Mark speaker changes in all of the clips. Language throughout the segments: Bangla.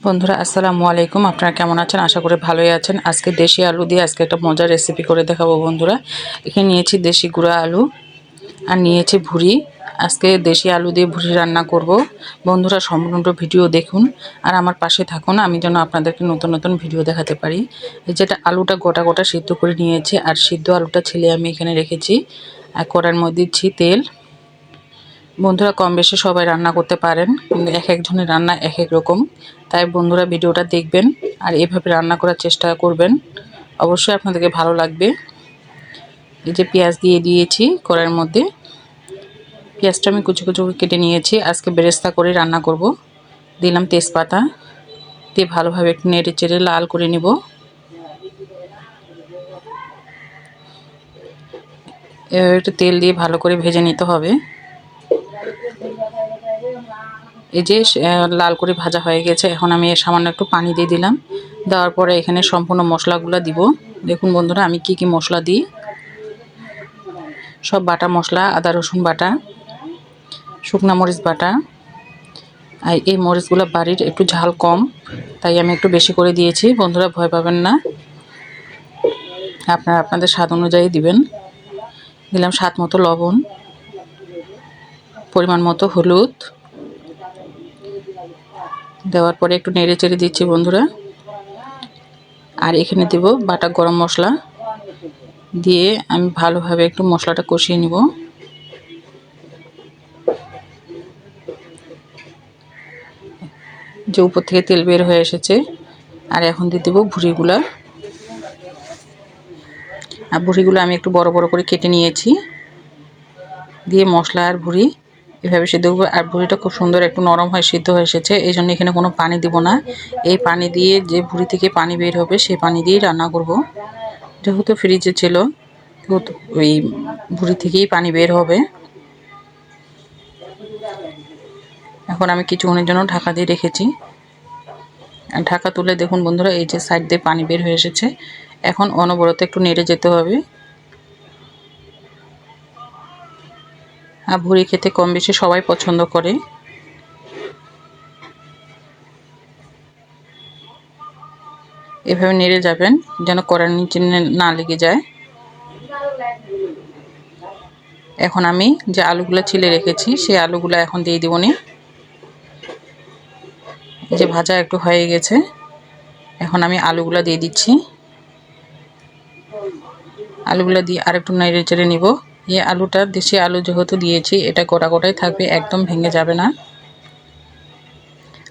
Speaker 1: বন্ধুরা, আসসালামু আলাইকুম। আপনারা কেমন আছেন? আশা করি ভালোই আছেন। আজকে দেশি আলু দিয়ে আজকে একটা মজার রেসিপি করে দেখাবো বন্ধুরা। এখানে নিয়েছি দেশি গুঁড়া আলু আর নিয়েছি ভুড়ি। আজকে দেশি আলু দিয়ে ভুড়ি রান্না করব। বন্ধুরা, সম্পূর্ণ ভিডিও দেখুন আর আমার পাশে থাকুন। আমি যেন আপনাদেরকে নতুন নতুন ভিডিও দেখাতে পারি। এই যেটা আলুটা গোটা গোটা সিদ্ধ করে নিয়েছি আর সিদ্ধ আলুটা ছেলে আমি এখানে রেখেছি। আর কড়ার মধ্যে দিচ্ছি তেল। বন্ধুরা কম বেশি সবাই রান্না করতে পারেন। কিন্তু এক একজনের রান্না এক এক রকম। তাই বন্ধুরা ভিডিওটা দেখবেন আর এভাবে রান্না করার চেষ্টা করবেন। অবশ্যই আপনাদেরকে ভালো লাগবে। এই যে পেঁয়াজ দিয়ে দিয়েছি কড়াইয়ের মধ্যে। পেঁয়াজটা আমি কুচু কুচু কেটে নিয়েছি। আজকে বেরেস্তা করে রান্না করব। দিলাম তেজপাতা। দিয়ে ভালোভাবে একটু নেড়ে চেড়ে লাল করে নেব। একটু তেল দিয়ে ভালো করে ভেজে নিতে হবে। এই যে লাল করে ভাজা হয়ে গেছে, এখন আমি সামান্য একটু পানি দিয়ে দিলাম। দেওয়ার পরে এখানে সম্পূর্ণ মশলাগুলো দিব। দেখুন বন্ধুরা, আমি কি কি মশলা দিই? সব বাটা মশলা, আদা, রসুন বাটা, শুকনা মরিচ বাটা। আর এই মরিচগুলো বাড়ির একটু ঝাল কম, তাই আমি একটু বেশি করে দিয়েছি। বন্ধুরা, ভয় পাবেন না। আপনারা আপনাদের স্বাদ অনুযায়ী দিবেন। দিলাম স্বাদ মতো লবণ, পরিমাণ মতো হলুদ। দেওয়ার পরে একটু নেড়ে চেড়ে দিচ্ছি বন্ধুরা। আর এখানে দেব বাটা গরম মশলা। দিয়ে আমি ভালোভাবে একটু মশলাটা কষিয়ে নিব। যে উপর থেকে তেল বের হয়ে এসেছে। আর এখন দিয়ে দেবো ভুড়িগুলা। আর ভুড়িগুলো আমি একটু বড় বড় করে কেটে নিয়েছি। দিয়ে মশলা আর ভুড়ি এভাবে সিদ্ধ করব। আর ভুড়িটা খুব সুন্দর একটু নরম হয়ে সিদ্ধ হয়ে এসেছে, এই জন্য এখানে কোনো পানি দিব না। এই পানি দিয়ে যে ভুড়ি থেকে পানি বের হবে, সেই পানি দিয়েই রান্না করব। যেহেতু ফ্রিজে ছিল ওই ভুড়ি থেকেই পানি বের হবে। এখন আমি কিছুক্ষণের জন্য ঢাকা দিয়ে রেখেছি। ঢাকা তুলে দেখুন বন্ধুরা, এই যে সাইড দিয়ে পানি বের হয়ে এসেছে। এখন অনবরত একটু নেড়ে যেতে হবে। ভুড়ি খেতে কম বেশি সবাই পছন্দ করে। এভাবে নেড়ে যাবেন, যেন কড়ার নিচে না লেগে যায়। এখন আমি যে আলুগুলো ছিলে রেখেছি, সেই আলুগুলো এখন দিয়ে দিব নি। যে ভাজা একটু হয়ে গেছে, এখন আমি আলুগুলো দিয়ে দিচ্ছি। আলুগুলো দিয়ে আরেকটু নেড়ে চেড়ে নিব। এই আলুটা দেশি আলু যেহেতু দিয়েছি, এটা গোটা গোটাই থাকবে, একদম ভেঙে যাবে না।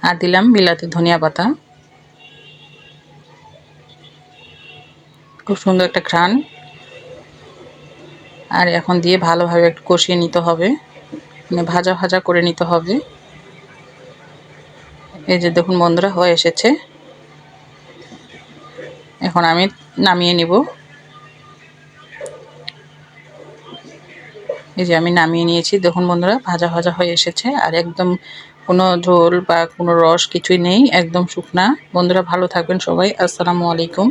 Speaker 1: আর দিলাম বিলাতি ধনিয়া পাতা। খুব সুন্দর একটা ঘ্রাণ। আর এখন দিয়ে ভালোভাবে একটু কষিয়ে নিতে হবে। মানে ভাজা ভাজা করে নিতে হবে। এই যে দেখুন বন্ধুরা, হয়ে এসেছে। এখন আমি নামিয়ে নিব। এই যে আমি নামিয়ে নিয়েছি। দেখুন বন্ধুরা, ভাজা ভাজা হয়ে এসেছে আর একদম কোনো ঝোল বা কোনো রস কিছুই নেই, একদম শুকনা। বন্ধুরা ভালো থাকবেন সবাই। আসসালামু আলাইকুম।